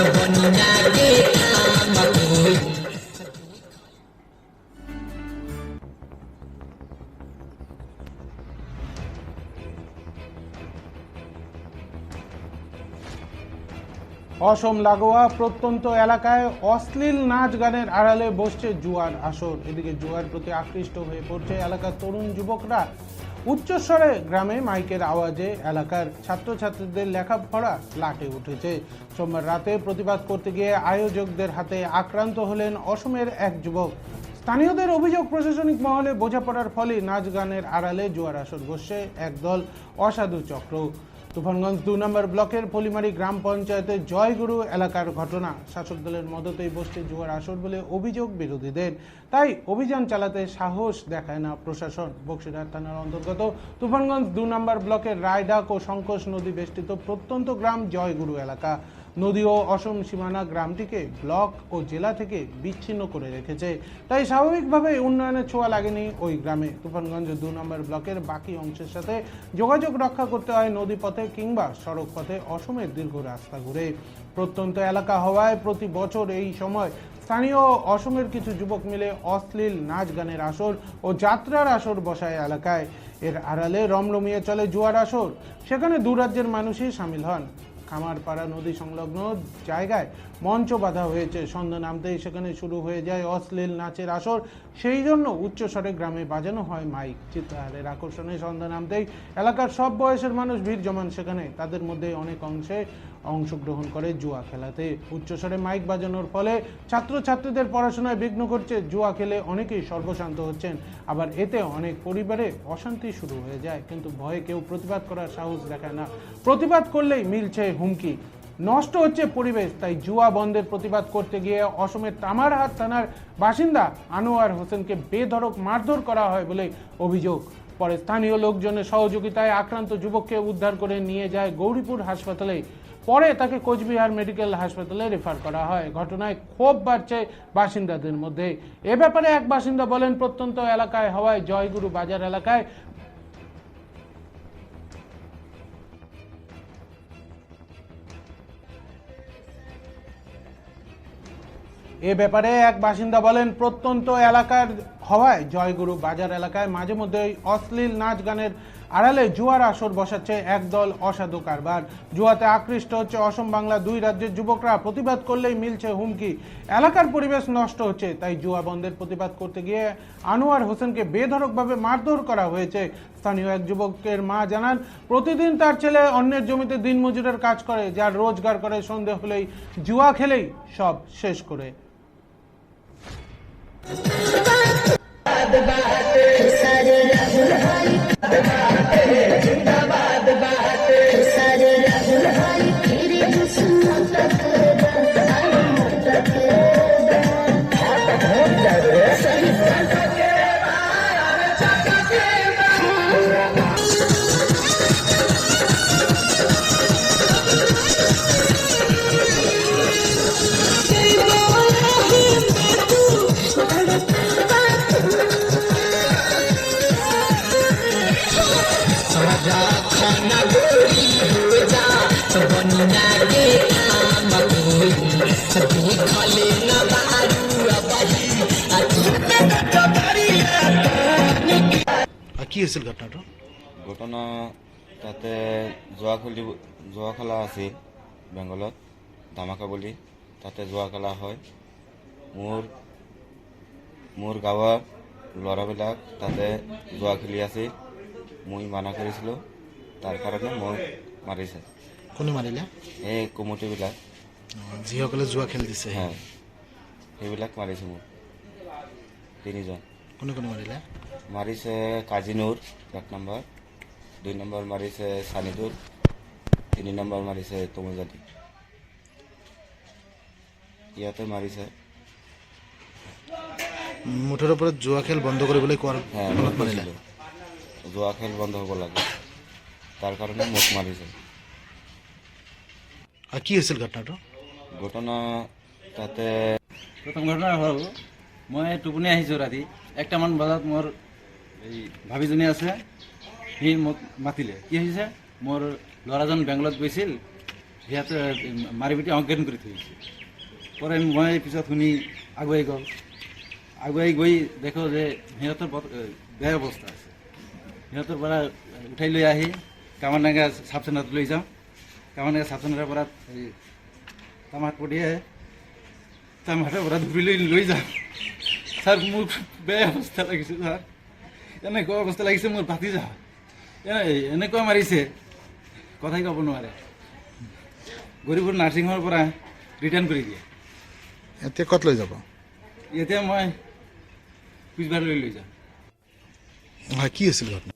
Someone who not get on my way. অসম লাগোয়া প্রত্যন্ত এলাকায় অশ্লীল নাচ গানের আড়ালে বসছে জুয়ার আসর। এদিকে জুয়ার প্রতি আকৃষ্ট হয়ে পড়ছে এলাকার তরুণ যুবকরা। উচ্চস্বরে গ্রামে মাইকের আওয়াজে এলাকার ছাত্রছাত্রীদের লেখাপড়া লাটে উঠেছে। সোমবার রাতে প্রতিবাদ করতে গিয়ে আয়োজকদের হাতে আক্রান্ত হলেন অসমের এক যুবক। স্থানীয়দের অভিযোগ, প্রশাসনিক মহলে বোঝাপড়ার ফলে নাচ গানের আড়ালে জুয়ার আসর বসছে একদল অসাধু চক্র। তুফানগঞ্জ দু নম্বর ব্লকের পলিমারি গ্রাম পঞ্চায়েতের জয়গুরু এলাকার ঘটনা। শাসক দলের মদতেই বসছে জুয়ার আসর বলে অভিযোগ বিরোধীদের। তাই অভিযান চালাতে সাহস দেখায় না প্রশাসন। বক্সিরহাট থানার অন্তর্গত তুফানগঞ্জ দু নম্বর ব্লকের রায়ডাক ও সংকোষ নদী বেষ্টিত প্রত্যন্ত গ্রাম জয়গুরু এলাকা। নদী ও অসম সীমানা গ্রামটিকে ব্লক ও জেলা থেকে বিচ্ছিন্ন করে রেখেছে। তাই স্বাভাবিকভাবে উন্নয়নের ছোঁয়া লাগেনি ওই গ্রামে। তুফানগঞ্জ দু নম্বর ব্লকের বাকি অংশের সাথে যোগাযোগ রক্ষা করতে হয় নদী পথে কিংবা সড়ক পথে অসমের দীর্ঘ রাস্তা ঘুরে। প্রত্যন্ত এলাকা হওয়ায় প্রতি বছর এই সময় স্থানীয় অসমের কিছু যুবক মিলে অশ্লীল নাচ গানের আসর ও যাত্রার আসর বসায় এলাকায়। এর আড়ালে রমরমিয়ে চলে জুয়ার আসর। সেখানে দু রাজ্যের মানুষই সামিল হন। খামারপাড়া নদী সংলগ্ন জায়গায় মঞ্চ বাধা হয়েছে। সন্ধ্যা নামতেই সেখানে শুরু হয়ে যায় অশ্লীল নাচের আসর। সেই জন্য উচ্চস্বরে গ্রামে বাজানো হয় মাইক। চিত্রহারের আকর্ষণে সন্ধ্যা নামতেই এলাকার সব বয়সের মানুষ ভিড় জমান সেখানে। তাদের মধ্যে অনেক অংশে অংশগ্রহণ করে জুয়া খেলাতে। উচ্চস্বরে মাইক বাজানোর ফলে ছাত্রছাত্রীদের পড়াশোনায় বিঘ্ন করছে জুয়া খেলে অনেকেই সর্বশান্ত হচ্ছেন। আবার এতে অনেক পরিবারে অশান্তি শুরু হয়ে যায়, কিন্তু ভয়ে কেউ প্রতিবাদ করার সাহস দেখায় না। প্রতিবাদ করলেই মিলছে হুমকি। নষ্ট হচ্ছে পরিবেশ, তাই জুয়া বন্ধের প্রতিবাদ করতে গিয়ে অসমের তামারহাট থানার বাসিন্দা আনোয়ার হোসেনকে বেধড়ক মারধর করা হয় বলে অভিযোগ। পরে স্থানীয় লোকজনের সহযোগিতায় আক্রান্ত যুবককে উদ্ধার করে নিয়ে যায় গৌরীপুর হাসপাতালে। পরে তাকে কোচবিহার মেডিকেল হাসপাতালে রেফার করা হয়। ঘটনায় ক্ষোভ বাড়ছে বাসিন্দাদের মধ্যে। এ ব্যাপারে এক বাসিন্দা বলেন, প্রত্যন্ত এলাকায় হওয়ায় জয়গুরু বাজার এলাকায় এ ব্যাপারে এক বাসিন্দা বলেন, প্রত্যন্ত এলাকার হওয়ায় জয়গুরু বাজার এলাকায় মাঝে মধ্যেই অশ্লীল নাচ গানের আড়ালে জুয়ার আসর বসাচ্ছে একদল অসাধু কারবার। জুয়াতে আকৃষ্ট হচ্ছে অসম বাংলা দুই রাজ্যের যুবকরা। প্রতিবাদ করলেই মিলছে হুমকি। এলাকার পরিবেশ নষ্ট হচ্ছে, তাই জুয়া বন্ধের প্রতিবাদ করতে গিয়ে আনোয়ার হোসেনকে বেধড়কভাবে মারধর করা হয়েছে। স্থানীয় এক যুবকের মা জানান, প্রতিদিন তার ছেলে অন্যের জমিতে দিনমজুরের কাজ করে, যার রোজগার করে সন্ধে হলেই জুয়া খেলেই সব শেষ করে। কি হয়েছিল ঘটনাটা? ঘটনা তাতে যোৱা খেলি যোৱা খেলা আছিল বেংগলত ধামাকা বুলি। তাতে যোৱা খেলা হয়। মোৰ মোৰ গাঁৱৰ ল'ৰাবিলাক তাতে যোৱা খেলি আছিল মই মানা কৰিছিলোঁ। তাৰ কাৰণে মোক মাৰিছে। কোনে মাৰিলে? এই কমিটিবিলাক। যিসকলে জুৱা খেল দিছে হয়। সেইবিলাক মাৰিছে মোক তিনিজন। কোনে কোনে মাৰিলে? মাৰিছে কাজিনুৰ এক নম্বৰ। দুই নম্বৰ মাৰিছে চানিদুৰ তিনি নম্বৰ মাৰিছে তমুজাতি ইয়াতে মাৰিছে। মুঠৰ ওপৰত জুৱা খেল বন্ধ কৰিবলৈ কোৱাৰ হ্যাঁ মাৰিলে? কৈছিলোঁ খেল বন্ধ হ'ব লাগে। তাৰ কাৰণে মোক মাৰিছে আৰু কি হৈছিল ঘটনাটো? ঘটনা তাতে প্ৰথম ঘটনা হ'ল মই টোপনি আহিছোঁ ৰাতি। একটামান বজাত মোৰ এই ভাবিজনী আছে সি মোক মাতিলে। কি হৈছে? মোৰ ল'ৰাজন বেংগলত গৈছিল সিহঁতে মাৰি পিটি অজ্ঞান কৰি থৈছে পৰে মই পিছত শুনি আগুৱাই গ'ল। আগুৱাই গৈ দেখোঁ যে সিহঁতৰ বৰ- বেয়া অৱস্থা আছে। সিহঁতৰ পৰা উঠাই লৈ আহি কামাৰডাঙ্গা চাব চেণ্টাৰত লৈ যাওঁ। কামাৰডাঙ্গা চাব চেণ্টাৰৰ পৰা এই তামাত পঠিয়াই তামাটাৰ পৰা ধৰি লৈ লৈ যাম ছাৰ মোৰ বেয়া অৱস্থা লাগিছে ছাৰ। এনেকুৱা অৱস্থা লাগিছে মোৰ ভাতি যা এনেকুৱা মাৰিছে কথাই ক'ব নোৱাৰে। গৌৰীপুৰ নাৰ্ছিং হোমৰ পৰা ৰিটাৰ্ণ কৰি দিয়ে। এতিয়া ক'ত লৈ যাব? এতিয়া মই পিছবাৰলৈ লৈ যাম কি হয়েছিল আপনার?